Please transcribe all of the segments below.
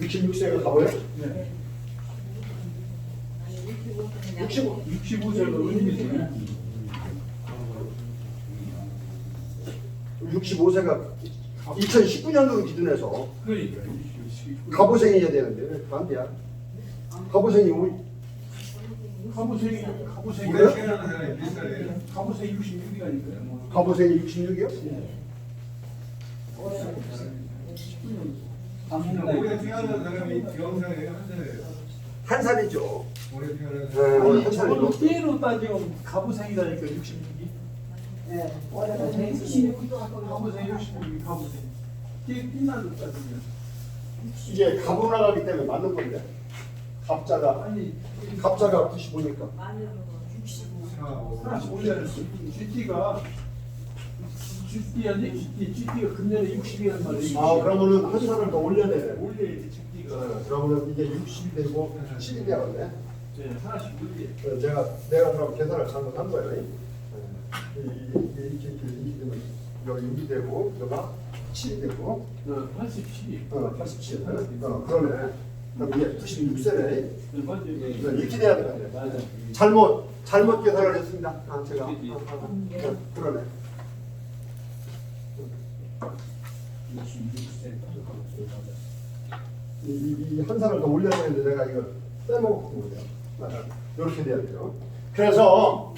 66세가 가봐요? 네. 65. 65세가 은인이네. 65세가 2019년도로 기준해서 그러니까. 가보생이어야 되는데 돼요? 가보생이 우리 가보생이 가보생이 그래요? 태어난 사람이 비슷하네요. 가보생 66이라니까요. 뭐. 가보생이 66이요? 올해 태어난 사람이 경상에 한 살이죠. 올해 태어난 네. 아니 한 저걸로 살이죠. 때로 따지면 가보생이라니까 66이. 가보생 66이 가보생. 이게 빛나도 따지면. 이게 가보 나가기 때문에 맞는 건데 갑자가 아니 갑자가 95니까 하나씩 올려야 GT가 GT 아니 GT GT가 금년에 60이란 말이에요. 아 그러면은 한 살을 더 올려야 돼. 올려야지 GT가. 어, 그러면은 이게 60이 되고 7이 되었네. 네, 하나씩 올려. 어, 제가 내가 그럼 계산을 잘못한 거예요. 이- 이- 이- 이게 이렇게 이렇게 이렇게 되면 여기 6이 되고 여기가 7이 되고 어, 87이. 어 87. 어 그러네. 그럼 이게 96세네. 네, 맞아요. 이렇게 돼야 되는데. 맞아. 잘못 잘못 계산을 했습니다. 아 제가 아, 아, 아. 그러네. 이한 살을 더 올려야 되는데 내가 이거 빼먹었던 거예요. 아, 이렇게 돼야 돼요. 그래서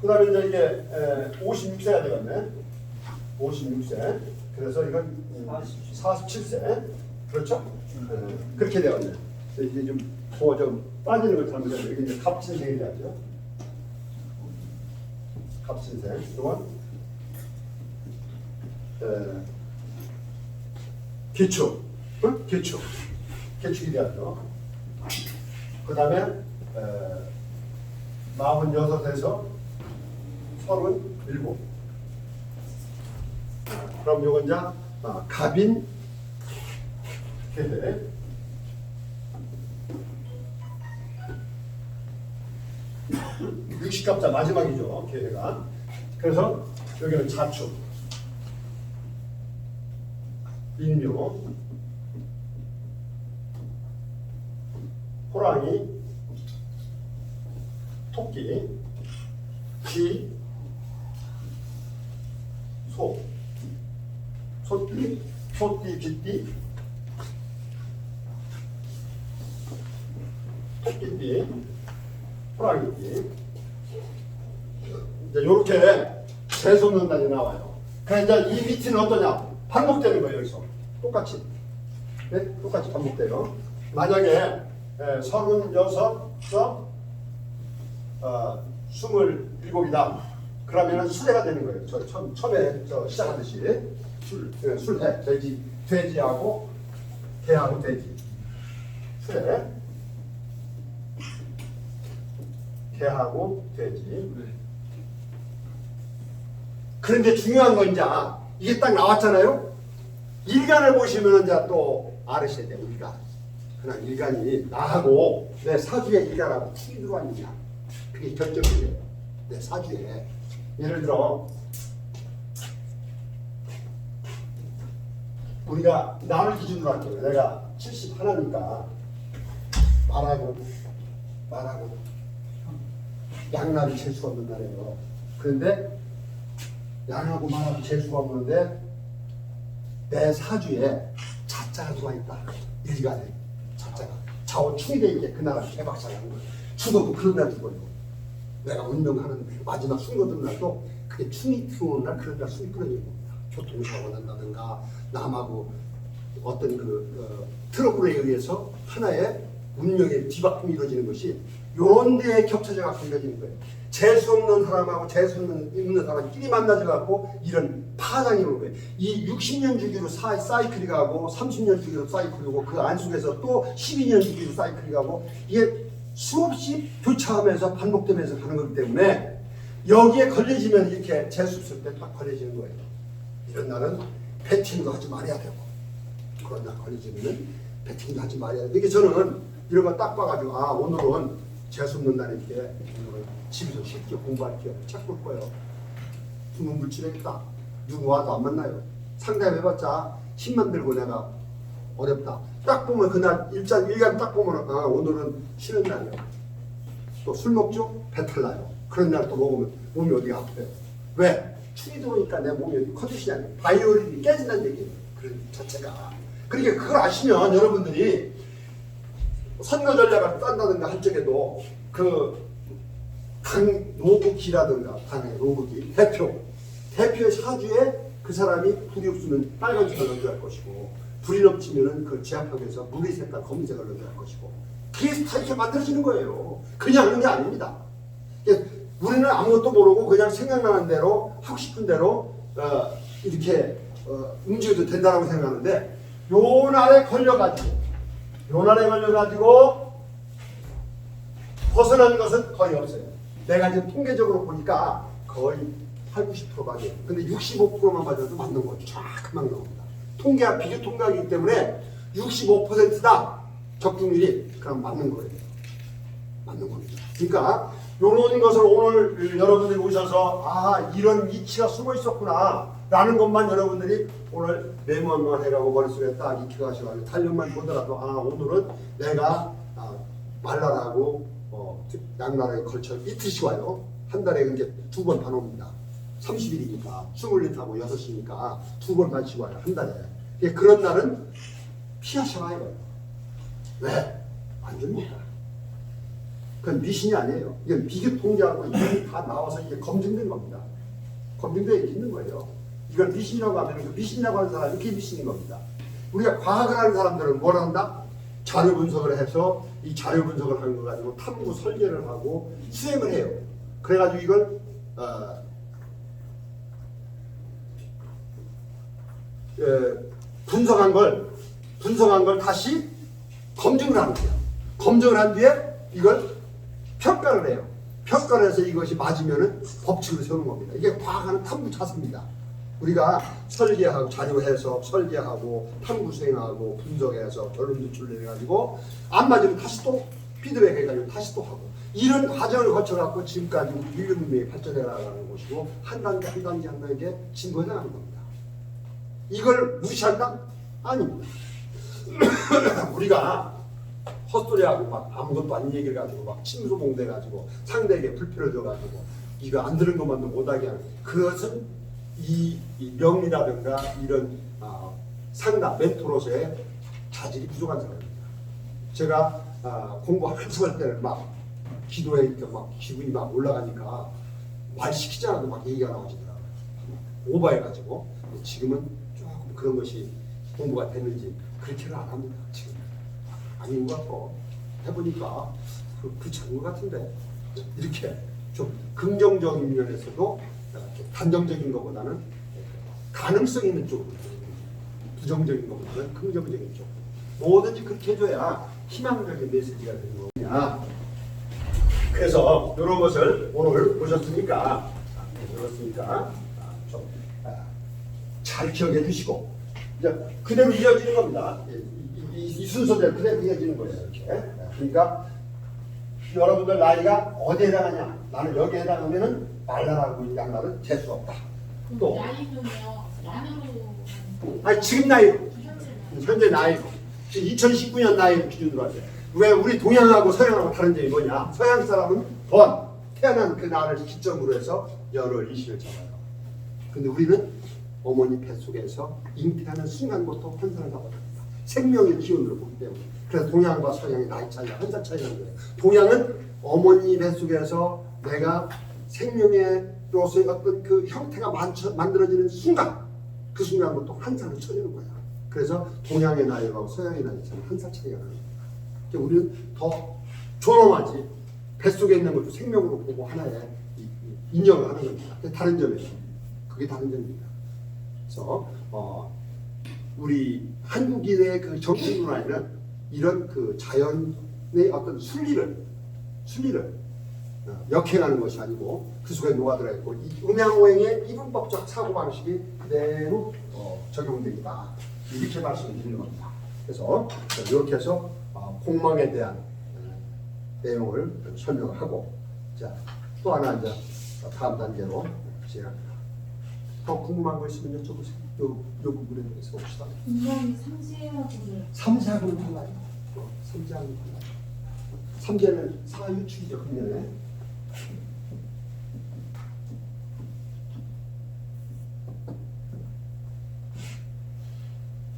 그 다음에 이제 이게 에, 56세가 되겠네. 56세. 그래서 이건 음, 47세. 그렇죠? 네, 그렇게 되었네. 이제 좀더좀 빠지는 걸 잘못했네. 이게 이제 돼야죠. 갑진생. 이건 에, 기축. 응? 기축. 기축이 돼야죠. 그 다음에 마흔여섯에서 서른일곱. 그럼 요건 이제 아, 갑인 계대. 육식갑자 마지막이죠 계대가. 그래서 여기는 자축, 인묘, 호랑이, 토끼, 쥐, 소, 소띠, 소띠, 쥐띠, 토끼띠, 호랑이띠. 이제 요렇게 재수없는 단이 나와요. 그래 이제 이 밑은 어떠냐? 반복되는 거예요 여기서 똑같이. 네? 똑같이 반복돼요. 만약에 에, 서른여섯서 어, 스물일곱이다. 그러면은 수레가 되는 거예요. 저 처음, 처음에 저 시작하듯이 술, 예, 술해 돼지 돼지하고 개하고 돼지 수레 개하고 돼지. 그런데 중요한 건 이제 이게 딱 나왔잖아요. 일간을 보시면은 이제 또 알으셔야 돼요. 일간. 그냥 일간이 나하고 내 사주에 일간하고 축이 들어왔느냐. 그게 결정이에요. 내 사주에. 예를 들어 우리가 나를 기준으로 할게요. 내가 70 하나니까 말하고 말하고 양날이 재수가 없는 날이에요. 그런데 양하고 말하고 재수가 없는데 내 사주에 자자가 들어와 있다. 일간에 자자가 좌우충이 돼 있게 그날은 개박살이 한 거예요. 죽어도 그런 날 죽어요. 내가 운명하는 마지막 숨 거둔 날도 그게 충이 들어오는 날 그런 날 숨이 끊어지는 겁니다. 교통사고가 난다든가 남하고 어떤 그 어, 트러블에 의해서 하나의 운명의 뒤바꿈이 이루어지는 것이 요런 데에 겹쳐져 갖고 이루어지는 거예요. 재수 없는 사람하고 재수 있는 사람끼리 만나져 갖고 이런 파장이 오는 거예요. 이 60년 주기로 사, 사이클이 가고 30년 주기로 사이클이고 그 안속에서 또 12년 주기로 사이클이 가고 이게 수없이 교차하면서 반복되면서 가는 거기 때문에 여기에 걸려지면 이렇게 재수 없을 때 딱 걸려지는 거예요. 이런 날은 배팅도 하지 말아야 되고 그런 날 걸리지면은 배팅도 하지 말아야 돼. 이게 저는 이런 거 딱 봐가지고 아 오늘은 재수 없는 날인데 오늘은 집에서 쉽게 공부할게요. 책볼 거예요. 숨은 물질하겠다. 누구 와도 안 만나요. 상담해봤자 힘만 들고 내가 어렵다. 딱 보면 그날 일장 일간 딱 보면 아 오늘은 쉬는 날이야. 또술 먹죠? 배탈 나요. 그런 날 또 먹으면 몸이 어디가 아파요. 왜? 축이 들어오니까 내 몸이 컨디션이 아니야. 바이오리듬이 깨진다는 얘기예요. 그 자체가. 그러니까 그걸 아시면 여러분들이 선거 전략을 딴다든가 할 적에도 그당 노국기라든가 당의 노국기 대표 대표의 사주에 그 사람이 불이 없으면 빨간색을 넣어야 할 것이고 불이 넘치면은 그 제압하기 위해서 물이 색깔 검은색을 넣어야 할 것이고 그게 다 이렇게 만들어지는 거예요. 그냥 하는 게 아닙니다. 우리는 아무것도 모르고 그냥 생각나는 대로 하고 싶은 대로 어, 이렇게 어, 움직여도 된다고 생각하는데 요 날에 걸려가지고 요 날에 걸려가지고 벗어나는 것은 거의 없어요. 내가 지금 통계적으로 보니까 거의 8, 90%가 돼요. 근데 65%만 맞아도 맞는 거죠. 정확히 맞는 겁니다. 통계가 비교 통계이기 때문에 65%다 적중률이 그럼 맞는 거예요. 맞는 겁니다. 그러니까 이런 것을 오늘 여러분들이 오셔서 아 이런 이치가 숨어 있었구나 라는 것만 여러분들이 오늘 메모만 해가고 머릿속에 딱 익혀가시고 달력만 보더라도 아 오늘은 내가 아, 말라라고 어, 양날에 걸쳐 이틀씩 와요 한 달에 이제 두 번 반 옵니다 30일이니까 20리터하고 6시니까 두 번 반씩 와요 한 달에 예, 그런 날은 피하셔야 해요 왜? 안 줍니다 그건 미신이 아니에요. 이건 비교 통계하고 이게 다 나와서 이게 검증된 겁니다. 검증되어 있는 거예요. 이걸 미신이라고 하면 그 미신이라고 하는 사람이 그게 미신인 겁니다. 우리가 과학을 하는 사람들은 뭘 한다? 자료 분석을 해서 이 자료 분석을 하는 거 가지고 탐구 설계를 하고 수행을 해요. 그래가지고 이걸 어, 예, 분석한 걸 분석한 걸 다시 검증을 하는 거예요. 검증을 한 뒤에 이걸 평가를 해요. 평가를 해서 이것이 맞으면은 법칙으로 세우는 겁니다. 이게 과학하는 탐구 자세입니다. 우리가 설계하고 자료 해석, 설계하고 탐구 수행하고 분석해서 결론 도출을 해가지고 안 맞으면 다시 또 피드백 해 가지고 다시 또 하고 이런 과정을 거쳐 갖고 지금까지 우리 인류 문명이 발전해 나가는 것이고 한 단계 한 단계 한 단계 진거해 나가는 겁니다. 이걸 무시한다? 아닙니다. 우리가 헛소리하고 막 아무것도 아닌 얘기를 가지고 막 침소봉대 가지고 상대에게 불필을 줘가지고 이거 안 들은 것만도 못하게 하는 그것은 이, 이 명리라든가 이런 아, 상담 멘토로서의 자질이 부족한 사람입니다. 제가 아, 공부 한참 할 때는 막 이렇게 막 기분이 막 올라가니까 말 시키지 않아도 막 얘기가 나오시더라고요. 오버해가지고 지금은 조금 그런 것이 공부가 됐는지 그렇게는 안 합니다. 지금. 아닌 것 같고 해보니까 그, 그찮은 것 같은데 이렇게 좀 긍정적인 면에서도 좀 단정적인 것보다는 가능성 있는 쪽으로 부정적인 것보다는 긍정적인 쪽 뭐든지 그렇게 해줘야 희망적인 메시지가 되는 거냐 그래서 이런 것을 오늘 보셨으니까 보셨으니까 좀잘 기억해 두시고 이제 그대로 이어지는 겁니다. 이, 이, 이 순서대로 그대로 이어지는 거예요. 이렇게. 그러니까 여러분들 나이가 어디에 해당하냐? 나는 여기에 해당하면은 말라라고 양날은 재수 없다. 또 나이는요 만으로 아니 지금 나이 현재 나이 지금 2019년 나이 기준으로 하세요. 왜 우리 동양하고 서양하고 다른 점이 뭐냐? 서양 사람은 번 태어난 그 날을 기점으로 해서 열월 일시를 잡아요. 근데 우리는 어머니 뱃속에서 잉태하는 순간부터 환산을 잡아갑니다. 생명의 기운으로 보기 때문에. 그래서 동양과 서양의 나이 차이가 한 살 차이라는 거예요. 동양은 어머니 뱃속에서 내가 생명의 로서의 어떤 그 형태가 만쳐, 만들어지는 순간 그 순간부터 한 살을 쳐주는 거야. 그래서 동양의 나이하고 서양의 나이는 한 살 차이가 나는. 그러니까 우리는 더 존엄하지. 뱃속에 있는 것도 생명으로 보고 하나의 인정을 하는 겁니다. 다른 점이에요. 그게 다른 점입니다. 그래서 어, 우리 한국인의 그 정신 문화에는 이런 그 자연의 어떤 순리를 순리를 어, 역행하는 것이 아니고 그 속에 녹아들어 있고 이 음양오행의 이분법적 사고 방식이 그대로 어, 적용됩니다. 이렇게 말씀을 드리는 겁니다. 그래서 이렇게 해서 어, 공망에 대한 어, 내용을 설명을 하고 자또 하나 이제 다음 단계로 제가 더 궁금한 거 있으면 여쭤보세요. 요, 요 부분에 대해서 봅시다. 인간이 상세하고를 삼자하고는 달라요. 어, 삼자하고는 달라요. 삼자는 사유축이죠, 금년에.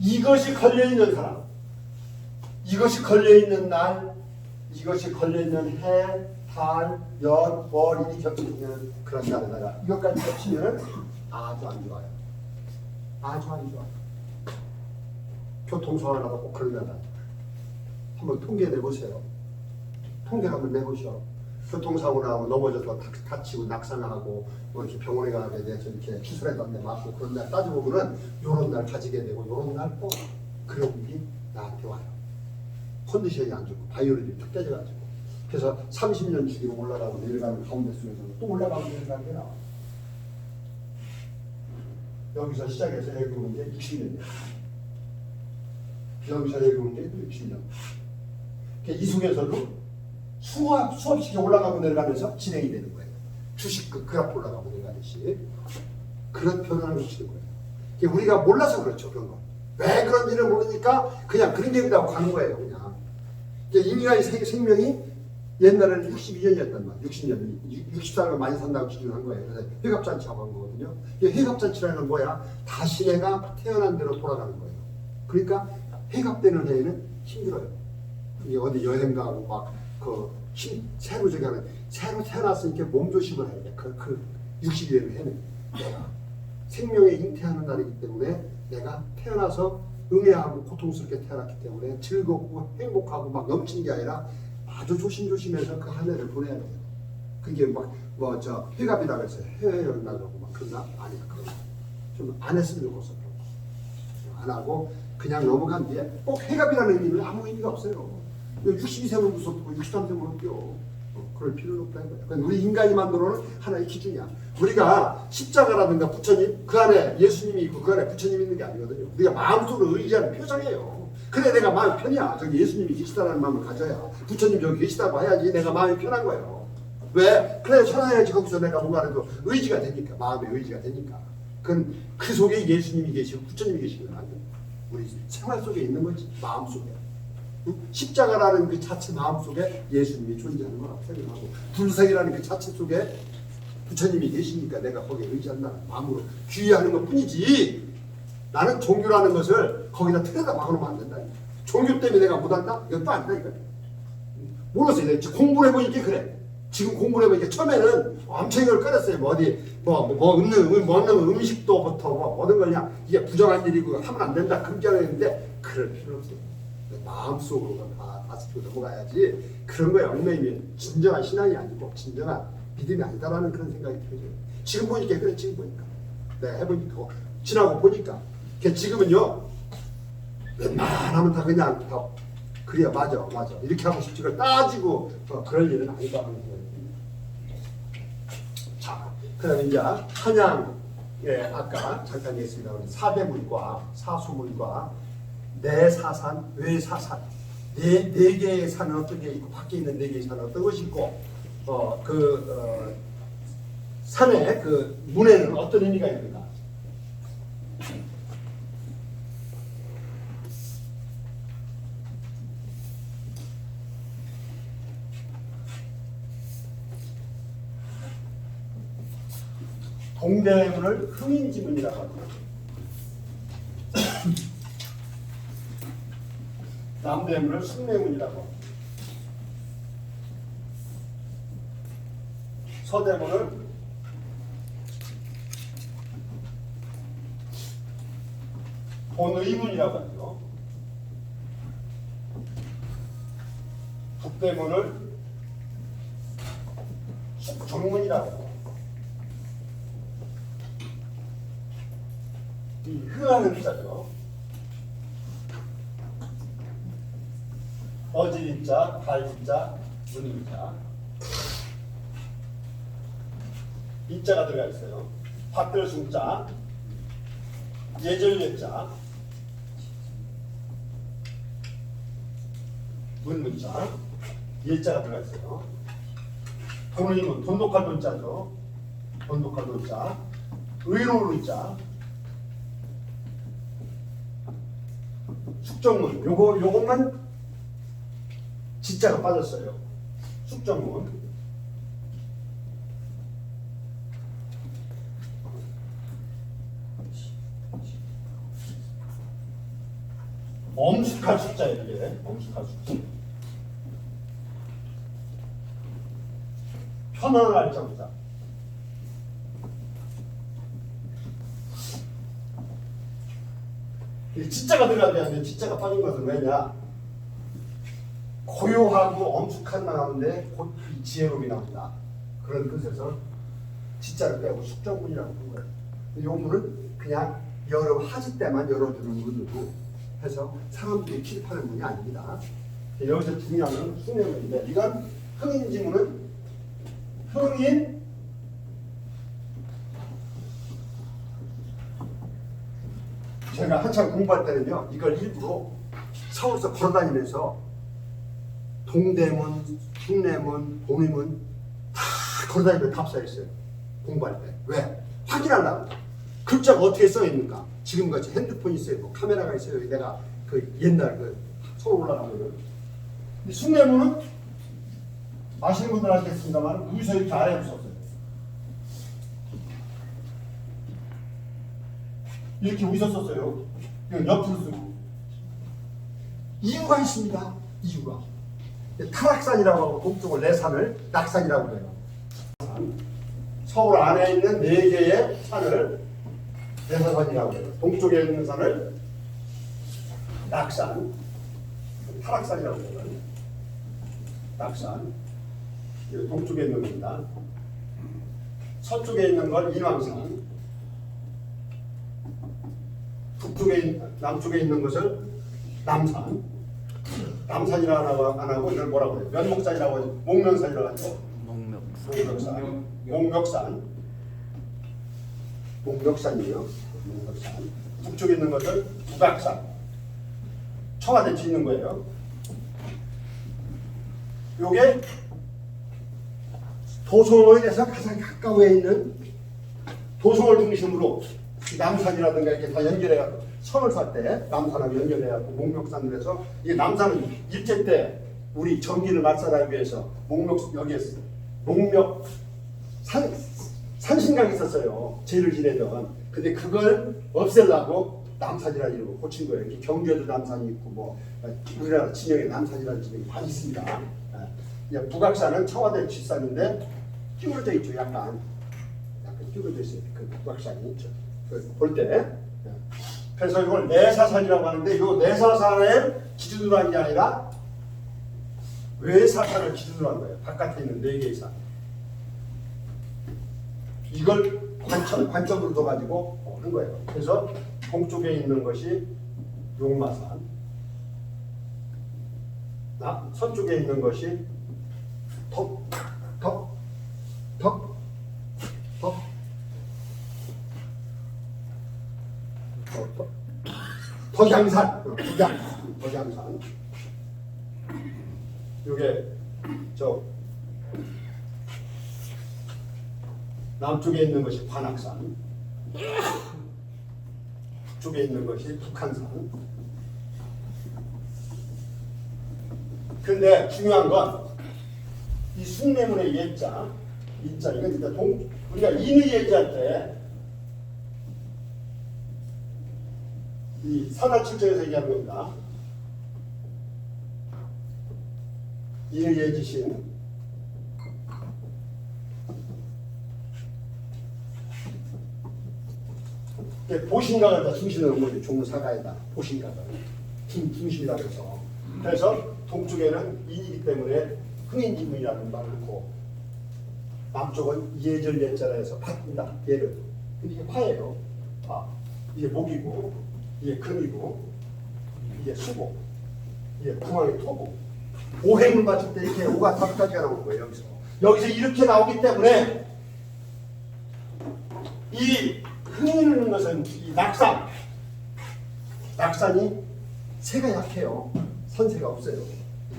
이것이 걸려있는 사람, 이것이 걸려있는 날, 이것이 걸려있는 해, 달, 연, 월, 일이 겹치는 그런 날에다가 이것까지 겹치면 아주 안 좋아요. 아주 안 좋아요. 교통사고 나도 꼭 날다. 한번 통계 내보세요. 통계 한번 내보시오. 교통사고 나고 넘어져서 다- 다치고 낙상하고 뭐 이렇게 병원에 가게 돼서 이렇게 수술했던데 맞고 그런 날 따져보면은 요런 날 가지게 되고 요런 날 꼭 그런 일이 나한테 와요. 컨디션이 안 좋고 바이오리듬이 툭 깨져가지고 그래서 30년 주기로 올라가고 내려가는 가운데 속에서는 또 올라가고 내려가는 게 나와. 여기서 시작해서 오는 게 60년이야. 여기서 여기 오는 게 60년. 이 속에서도 수업, 수업식이 올라가고 내려가면서 진행이 되는 거예요. 주식 그 그래프 올라가고 내려가듯이. 그런 변화를 거치는 거예요. 우리가 몰라서 그렇죠, 그런 거. 왜 그런지를 모르니까 그냥 그런 얘기라고 가는 거예요, 그냥. 이제 인간의 생- 생명이 옛날에는 62년이었단 말이에요. 60년. 60살을 많이 산다고 기준한 거예요. 그래서 회갑잔치하고 한 거거든요. 이 회갑잔치라는 건 뭐야? 다시 내가 태어난 대로 돌아가는 거예요. 그러니까 회갑되는 해에는 힘들어요. 이게 어디 여행 가고 막그 새로 저기 하는 새로 태어났으니까 몸 조심을 해야 돼. 그, 그 60일에는 해는 내가 생명에 잉태하는 날이기 때문에 내가 태어나서 응애하고 고통스럽게 태어났기 때문에 즐겁고 행복하고 막 넘치는 게 아니라 아주 조심조심해서 그 한 해를 보내야 돼요. 그게 막뭐저 회갑이라고 해서 해외 여행 나가고 막 그런 날 아니야. 그런 좀안 했으면 좋겠어. 거. 안 하고 그냥 넘어간 뒤에 꼭 해갑이라는 의미는 아무 의미가 없어요. 62세면 무섭고 63세면 어때요? 어, 그럴 필요는 거예요. 그러니까 우리 인간이 만들어놓은 하나의 기준이야. 우리가 십자가라든가 부처님 그 안에 예수님이 있고 그 안에 부처님이 있는 게 아니거든요. 우리가 마음속으로 의지하는 표정이에요. 그래 내가 마음이 편이야. 저기 예수님이 계시다는 마음을 가져야 부처님 저기 계시다고 해야지 내가 마음이 편한 거예요. 왜? 그래 천하야지 거기서 내가 뭔가라도 의지가 되니까 마음의 의지가 되니까. 그건 그 속에 예수님이 계시고 부처님이 계시는 건 아니에요. 우리 생활 속에 있는 거지 마음 속에. 응? 십자가라는 그 자체 마음 속에 예수님이 존재하는 거라고 생각하고 불생이라는 그 자체 속에 부처님이 계시니까 내가 거기에 의지한다는 마음으로 귀의하는 것 뿐이지 나는 종교라는 것을 거기다 틀에다 박아놓으면 안 된다. 종교 때문에 내가 못한다? 또 아니다 이거. 몰랐어요. 공부를 해보니까 그래. 지금 공부를 해보니까 처음에는 엄청 이걸 끌었어요. 뭐 어디 뭐, 뭐 없는 뭐 없는 음식도부터 뭐 모든 거냐 이게 부정한 일이고 하면 안 된다 그렇게 하는데 그럴 필요 없어요. 마음속으로 다 다스리고 넘어가야지 그런 거에 얽매이면 진정한 신앙이 아니고 진정한 믿음이 아니다라는 그런 생각이 들어요. 지금 보니까 그래 지금 보니까 내가 해보니까 어, 지나고 보니까 걔 지금은요 웬만하면 다 그냥 다 그래야 맞아 맞아. 이렇게 하고 싶지 그걸 따지고 어, 그럴 일은 아니다. 하는. 자 그다음에 이제 한양 예 아까 잠깐 얘기했습니다. 사대문과 사수문과 내사산 외사산? 네, 네 개의 산은 어떤 게 있고 밖에 있는 네 개의 산은 어떤 것이 있고 어그 어, 산의 그 문에는 어떤 의미가 있는 가 동대문을 흥인 지문이라고 합니다. 남대문을 승례문이라고 합니다. 서대문을 본의문이라고 하죠. 북대문을 숙정문이라고 하고 이 흥하는 자죠. 어지린자, 발진자, 문인자 인자가 들어가 있어요. 박들순자, 예절예자, 문문자, 예자가 들어가 있어요. 돈은 돈독할 돈자죠. 돈독할 돈자, 의로울 자 숙정문. 요거 요것만 지자가 빠졌어요. 숙정문. 엄숙한 숫자예요 이게 엄숙한 숫자. 편안할 이 진짜가 들어가야 되는데 진짜가 빠진 것은 왜냐? 고요하고 엄숙한 곧이 지혜로움이 나온다. 그런 뜻에서 진짜를 빼고 숙정문이라고 부른 거예요 이 문은 그냥 여름 하지 때만 열어주는 문으로 해서 사람들이 필파는 문이 아닙니다. 여기서 중요한 건 숙례문인데 이건 흥인 지문은 흥인 제가 한참 공부할 때는요 이걸 일부러 서울서 걸어다니면서 동대문, 흉내문, 봉의문 다 걸어다니면서 답사했어요 공부할 때. 왜? 확인하려고. 글자가 어떻게 써 있는가. 지금같이 핸드폰이 있어요 뭐 카메라가 있어요. 내가 그 옛날 그 서울 올라가면은 이 흉내문은 아시는 분들 아시겠습니다만 위에서 이렇게 아래로 썼어요 이렇게 썼어요. 이건 옆으로 쓰고. 이유가 있습니다. 이유가. 타락산이라고 하고 동쪽을 내 산을 낙산이라고 그래요. 서울 안에 있는 네 개의 산을 내사산이라고 해요. 동쪽에 있는 산을 낙산, 타락산이라고 해요. 낙산. 동쪽에 있는 겁니다. 서쪽에 있는 건 인왕산. 북쪽에 있- 남쪽에 있는 것을 남산 남산이라고 안 하고- 이걸 뭐라고 해요? 면목산이라고 해요. 목면산이라고 하죠. 목멱산 목멱산 목멱산이에요. 목멱산 북쪽에 있는 것을 북악산 청와대 뒤 있는 거예요. 요게 도성에서 가장 가까워에 있는 도성을 중심으로 이 남산이라든가 이렇게 다 연결해갖고 선을 살 때 남산하고 연결해갖고 목멱산을 해서 이 남산은 일제 때 우리 전기를 말살하기 위해서 목멱 여기에 목멱 산 산신강이 있었어요. 제를 지내던. 근데 그걸 없애려고 남산이라는 이름을 고친 거예요. 이렇게 경주에도 남산이 있고 뭐 우리나라 진영에 남산이라는 진영이 많이 있습니다. 예. 북악산은 청와대 뒷산인데 끼울져 있죠 약간. 약간 끼울져 있어요. 그 북악산이 있죠. 볼 때. 그래서 이걸 내사산이라고 하는데 이 내사산의 기준으로 한 게 아니라 외사산을 기준으로 한 거예요. 바깥에 있는 네 개의 산. 이걸 관점, 관점으로 둬가지고 한 거예요. 그래서 동쪽에 있는 것이 용마산, 나, 서쪽에 있는 것이 덕, 덕, 덕, 덕, 덕, 덕양산, 덕양, 덕양산. 요게 저 남쪽에 있는 것이 관악산, 북쪽에 있는 것이 북한산. 근데 중요한 건 이 숭례문의 예자, 이자 이건 진짜 동 우리가 인의 예자할 때 이 산하출처에서 얘기하는 겁니다. 인의 예지신 보신각을 다 중심으로 놓은 거죠. 종사가에다. 보신각을 중, 중심이라고 해서. 그래서 동쪽에는 인이기 때문에 흥인지문이라는 말을 넣고 남쪽은 예절 예자라 해서 바꾼다 예를. 근데 이게 화예요. 화 이게 목이고 이게 금이고 이게 수고 이게 궁합이 토고. 오행을 맞출 때 이렇게 오가 가지가 나오는 거예요 여기서. 여기서 이렇게 나오기 때문에 이 흥이는 것은 이 낙산. 낙산이 새가 약해요. 산새가 없어요.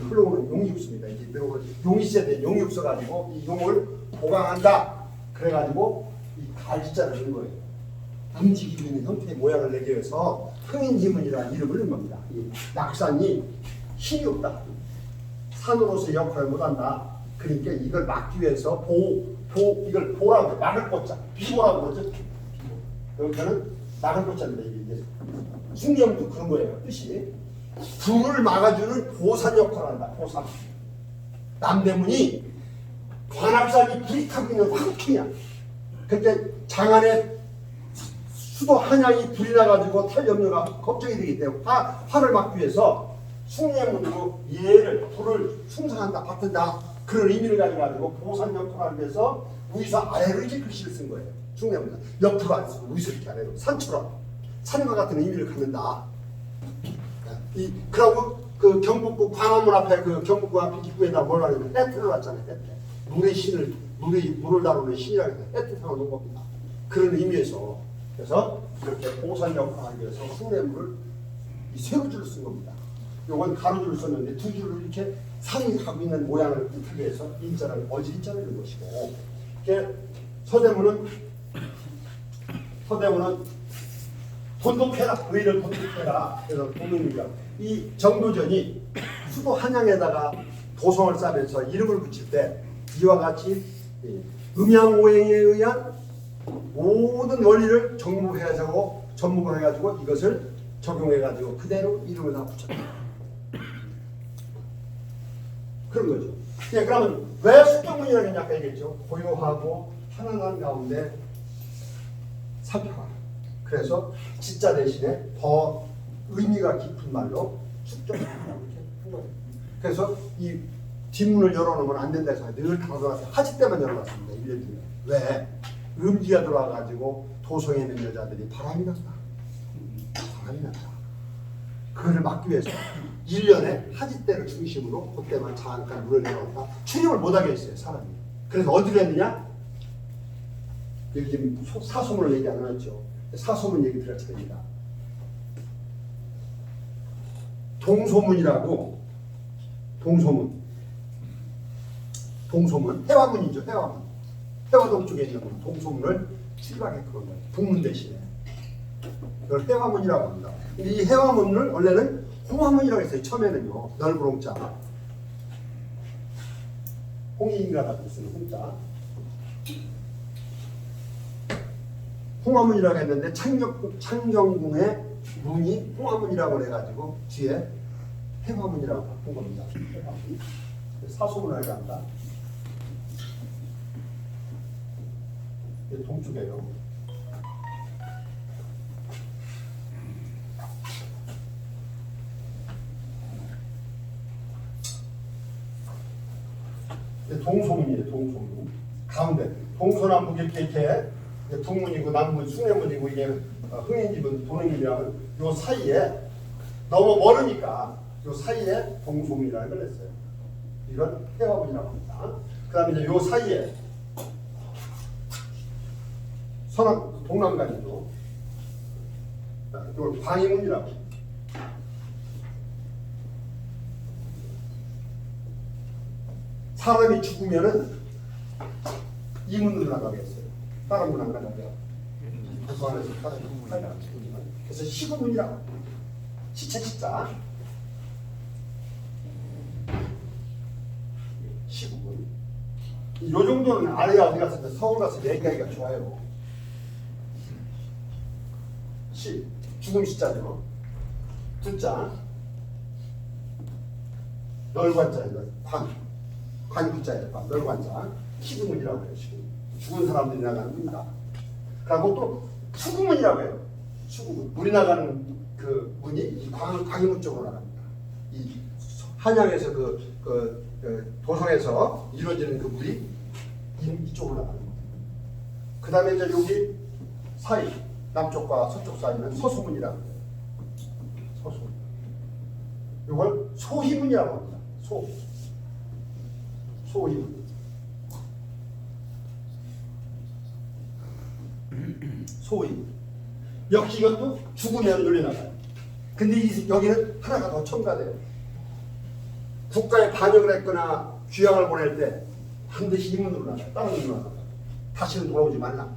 흘러오는 용이 없습니다. 이제 묘- 용이 돼 용이 없어가지고 이 용을 보강한다. 그래가지고 이 갈지자를 넣은 거예요 움직이고 있는 형태의 모양을 내기 위해서 흥인지문이라는 이름을 넣은 겁니다. 이 낙산이 힘이 없다. 산으로서 역할을 못한다. 그러니까 이걸 막기 위해서 보, 보 이걸 보라고 막을 것자 비보라고 그러죠. 여기서는 막을 것자입니다. 이게 숭념도 그런 거예요. 뜻이 불을 막아주는 보산 역할을 한다. 보산. 남대문이 관악산이 불이 타고 있는 황토이야. 그때 장안에 수도 한양이 불이 나가지고 탈염료가 걱정이 되기 때문에 화, 화를 막기 위해서 숭례문으로 얘를 불을 숭상한다 받든다 그런 의미를 가져가지고 보산 역할을 위해서 위에서 아래로 이렇게 글씨를 쓴 거예요. 숭례문 옆으로 안 쓰고 위에서 이렇게 아래로. 산처럼. 산과 같은 의미를 갖는다. 이 그러고 그 경북구 광화문 앞에 그 경북구 앞에 입구에다 뭐라 그러냐면 해트를 놨잖아요 해트 물의 신을 물의 물을 다루는 신이라고 해서 해트상을 놓은 겁니다. 그런 의미에서 그래서 이렇게 보산 역할을 하기 위해서 숭례물을 이 세로줄을 쓴 겁니다. 요건 가로줄을 썼는데 두 줄을 이렇게 상이 하고 있는 모양을 뜻하기 위해서 인자를 어지 인자를 넣은 것이고 이게 서대문은 서대문은 돈독해라 의를 돈독해라 그래서 도민이라고 이 정도전이 수도 한양에다가 도성을 싸면서 이름을 붙일 때 이와 같이 이 음양오행에 의한 모든 원리를 정복해가지고 접목을 해가지고 이것을 적용해가지고 그대로 이름을 다 붙였다. 그런 거죠. 예, 그러면 왜 숙정문이라고 했냐 아까 얘기했죠. 고요하고 편안한 가운데 살펴라. 그래서 진짜 대신에 더 의미가 깊은 말로 숙정문이라고 이렇게 한 거예요. 그래서 이 뒷문을 열어놓으면 안 된다 해서 늘 닫아놨어요. 하지 때만 열어놨습니다. 1년 중에. 왜? 음기가 들어와가지고 도성에 있는 여자들이 바람이 났다. 바람이 났다. 그거를 막기 위해서 1년에 하지 때를 중심으로 그때만 잠깐 문을 열어놨다. 출입을 못하게 했어요. 사람이. 그래서 어디로 했느냐? 여기 지금 소- 사소문을 얘기 안 하죠. 사소문 얘기 들을 겁니다. 동소문이라고 동소문 동소문 해화문이죠 해화문 해화동 쪽에 있는 문, 동소문을 출입하게 그런 거예요. 북문 대신에. 이걸 해화문이라고 합니다. 이 해화문을 원래는 홍화문이라고 했어요 처음에는요. 넓은 홍자. 홍인가라고 쓰는 홍자. 홍화문이라고 했는데 창경, 창경궁의 문이 홍화문이라고 해가지고 뒤에 해화문이라고 바꾼 겁니다. 사소문을 한다. 이게 동쪽이에요. 이게 동소문이에요. 동소문. 가운데 동서남북 이렇게 이렇게 북문이고 남문 숭례문이고 이게 어, 흥인집은 도능이면 요 사이에 너무 멀으니까 요 사이에 동소문이라는 걸 했어요. 이건 해화문이라고 합니다. 그 다음에 이제 요 사이에 서남 동남간이죠. 이걸 광희문이라고. 합니다. 사람이 죽으면은 이 문으로 나가겠어요. 다른 문안 나가요. 그 안에서 다른 문 나가요. 그래서 시구문이라고. 시체 시자. 시구문. 요 정도는 아래가 어디 갔을 때 서울 가서 얘기하기가 좋아요. 시 죽음 시자죠. 두자 널관자예요. 관 관구자예요. 관 널관자 시구문이라고 해요. 시구문. 죽은 사람들이 나가는 문이다. 그리고 또 수구문이라고 해요. 수구문. 물이 나가는 그 문이 이 광, 광희문 쪽으로 나갑니다. 이 한양에서 그, 그, 그 도성에서 이루어지는 그 물이 이- 이쪽으로 나가는 겁니다. 그 다음에 이제 여기 사이, 남쪽과 서쪽 사이는 서소문이라고 해요. 서소문. 이걸 소희문이라고 합니다. 소. 소희문. 소희. 역시 이것도 죽으면 눌려나가요. 근데 이, 여기는 하나가 더 첨가돼요. 국가에 반역을 했거나 귀향을 보낼 때 반드시 이 문으로 나가요. 문으로 나가요. 다시는 돌아오지 말라.